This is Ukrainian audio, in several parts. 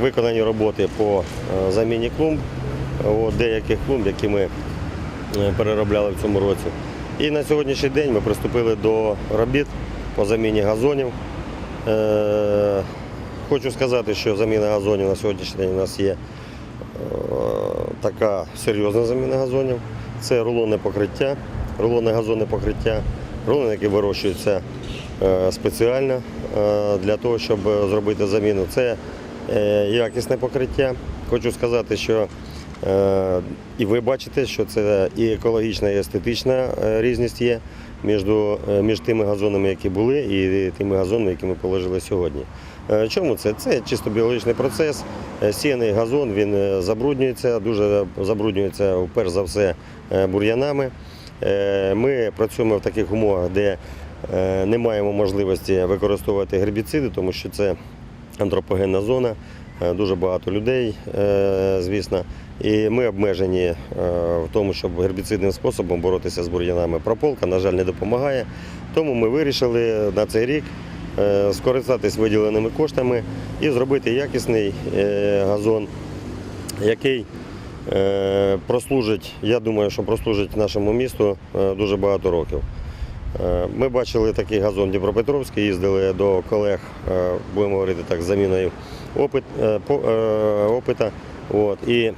виконані роботи по е, заміні клумб, от, деяких клумб, які ми е, переробляли в цьому році. І на сьогоднішній день ми приступили до робіт по заміні газонів. Е, Хочу сказати, що заміна газонів на сьогоднішній день у нас є е, така серйозна заміна газонів. Це рулонне покриття, рулонне газонне покриття, рулони, які вирощуються е, спеціально е, для того, щоб зробити заміну. Це е, якісне покриття. Хочу сказати, що е, і ви бачите, що це і екологічна, і естетична е, різність є між, е, між тими газонами, які були, і тими газонами, які ми положили сьогодні. Е, Чому це? Це чисто біологічний процес. Е, Сіяний газон він е, забруднюється, дуже забруднюється перш за все е, бур'янами. Е, Ми працюємо в таких умовах, де е, не маємо можливості використовувати гербіциди, тому що це антропогенна зона, е, дуже багато людей, е, звісно. І ми обмежені е, в тому, щоб гербіцидним способом боротися з бур'янами. Прополка, на жаль, не допомагає. Тому ми вирішили на цей рік скористатись виділеними коштами і зробити якісний газон, який прослужить, я думаю, що прослужить нашому місту дуже багато років. Е, Ми бачили такий газон Дніпропетровський, їздили до колег, е, будемо говорити так, з заміною опит, е, опита. От, і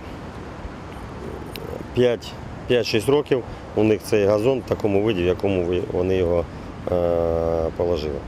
5 5-6 років у них цей газон в такому виді, в якому вони його положили.